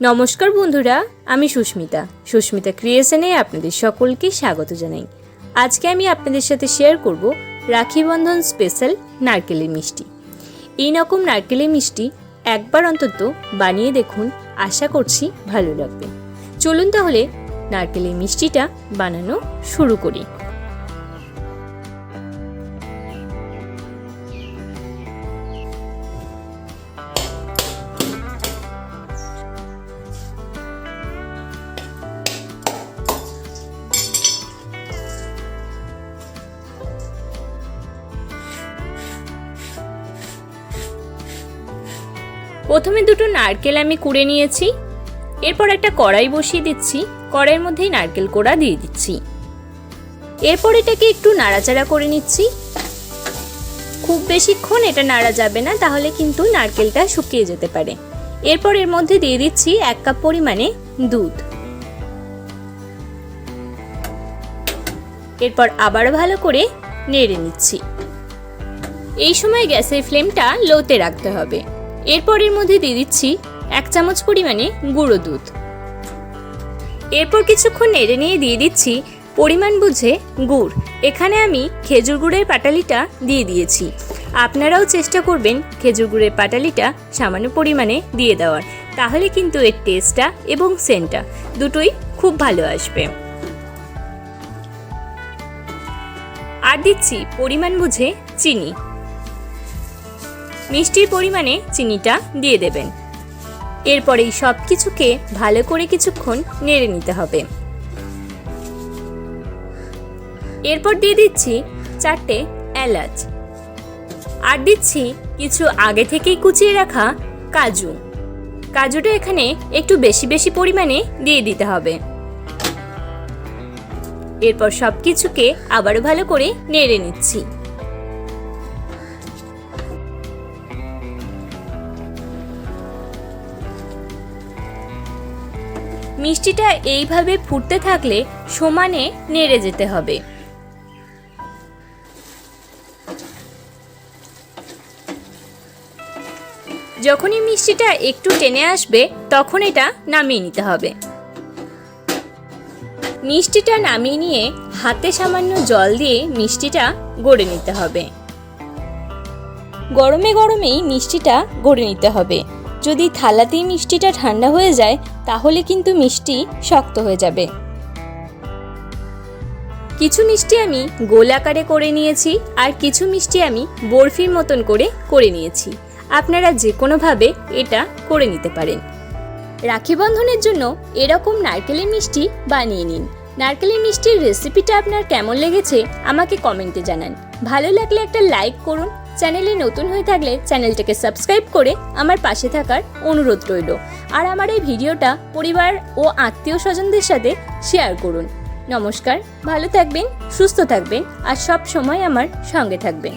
নমস্কার বন্ধুরা, আমি সুস্মিতা। সুস্মিতা ক্রিয়েশনে আপনাদের সকলকে স্বাগত জানাই। আজকে আমি আপনাদের সাথে শেয়ার করব রাখি বন্ধন স্পেশাল নারকেলের মিষ্টি। এই রকম নারকেলের মিষ্টি একবার অন্তত বানিয়ে দেখুন, আশা করছি ভালো লাগবে। চলুন তাহলে নারকেলের মিষ্টিটা বানানো শুরু করি। প্রথমে দুটো নারকেল আমি কুড়ে নিয়েছি। এরপর একটা কড়াই বসিয়ে দিচ্ছি। কড়াইয়ের মধ্যেই নারকেল কোড়া দিয়ে দিচ্ছি। এরপর এটাকে একটু নাড়াচাড়া করে নিচ্ছি। খুব বেশিক্ষণ এটা নাড়া যাবে না, তাহলে কিন্তু নারকেলটা শুকিয়ে যেতে পারে। এরপর এর মধ্যে দিয়ে দিচ্ছি এক কাপ পরিমাণে দুধ। এরপর আবার ভালো করে নেড়ে নিচ্ছি। এই সময় গ্যাসের ফ্লেমটা লোতে রাখতে হবে। এরপর এর মধ্যে দিয়ে দিচ্ছি এক চামচ পরিমাণে গুঁড়ো দুধ। এরপর কিছুক্ষণ নেড়ে নিয়ে দিয়ে দিচ্ছি পরিমাণ বুঝে গুড়। এখানে আমি খেজুর গুড়ের পাটালিটা দিয়ে দিয়েছি। আপনারাও চেষ্টা করবেন খেজুর গুড়ের পাটালিটা সামান্য পরিমাণে দিয়ে দেওয়ার। তাহলে কিন্তু এর টেস্টটা এবং সেন্টটা দুটোই খুব ভালো আসবে। আর দিচ্ছি পরিমাণ বুঝে চিনি। মিষ্টির পরিমাণে চিনিটা দিয়ে দেবেন। এরপর এই সব কিছুকে ভালো করে কিছুক্ষণ নেড়ে নিতে হবে। এরপর দিয়ে দিচ্ছি চারটে এলাচ। আর দিচ্ছি কিছু আগে থেকেই কুচিয়ে রাখা কাজু। কাজুটা এখানে একটু বেশি বেশি পরিমাণে দিয়ে দিতে হবে। এরপর সব কিছুকে আবারও ভালো করে নেড়ে নিচ্ছি। মিষ্টিটা এইভাবে ফুটতে থাকলে সমানে নেড়ে যেতে হবে। যখনই মিষ্টিটা একটু টেনে আসবে, তখন এটা নামিয়ে নিতে হবে। মিষ্টিটা নামিয়ে নিয়ে হাতে সামান্য জল দিয়ে মিষ্টিটা গড়ে নিতে হবে। গরমে গরমেই মিষ্টিটা গড়ে নিতে হবে। যদি থালাতেই মিষ্টিটা ঠান্ডা হয়ে যায়, তাহলে কিন্তু মিষ্টি শক্ত হয়ে যাবে। কিছু মিষ্টি আমি গোল আকারে করে নিয়েছি, আর কিছু মিষ্টি আমি বরফির মতন করে করে নিয়েছি। আপনারা যে কোনোভাবে এটা করে নিতে পারেন। রাখি বন্ধনের জন্য এরকম নারকেলের মিষ্টি বানিয়ে নিন। নারকেলের মিষ্টির রেসিপিটা আপনার কেমন লেগেছে আমাকে কমেন্টে জানান। ভালো লাগলে একটা লাইক করুন চ্যানেলে নতুন হয়ে থাকলে চ্যানেলটাকে সাবস্ক্রাইব করে আমার পাশে থাকার অনুরোধ রইল। আর আমার এই ভিডিওটা পরিবার ও আত্মীয় স্বজনদের সাথে শেয়ার করুন। নমস্কার, ভালো থাকবেন, সুস্থ থাকবেন, আর সব সময় আমার সঙ্গে থাকবেন।